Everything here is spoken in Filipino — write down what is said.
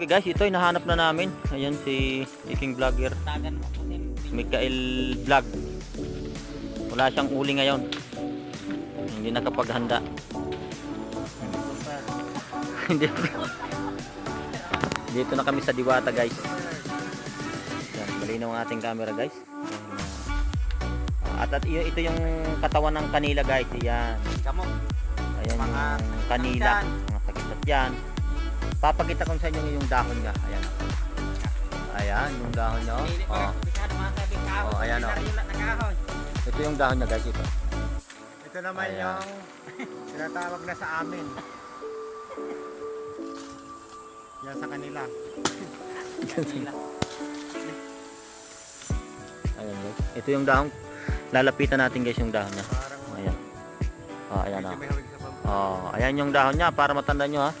Okay guys, ito ay nahanap na namin. Ayan si Iking Vlogger. Mikael Vlog. Wala siyang uli ngayon. Hindi nakapaghanda. Hindi. Dito na kami sa Diwata guys. Yan, malinaw ang ating camera guys. At, at ito yung katawan ng kanila guys. Ayan Mga yung kanila. Mga sakit yan. Papakita ko sa inyo yung dahon niya. Ayan. Ayan, yung dahon niya. Oh. kahoy. Oh, ayan, oh. Ito yung dahon niya guys. Ito. Ito naman Ayan. yung tinatawag na sa amin. Yan sa kanila. Kanila. Ayan guys. Ito yung dahon. Lalapitan natin guys yung dahon niya. Ayan. Oh, ayan oh. Oh, ayan yung dahon niya para matanda nyo ha.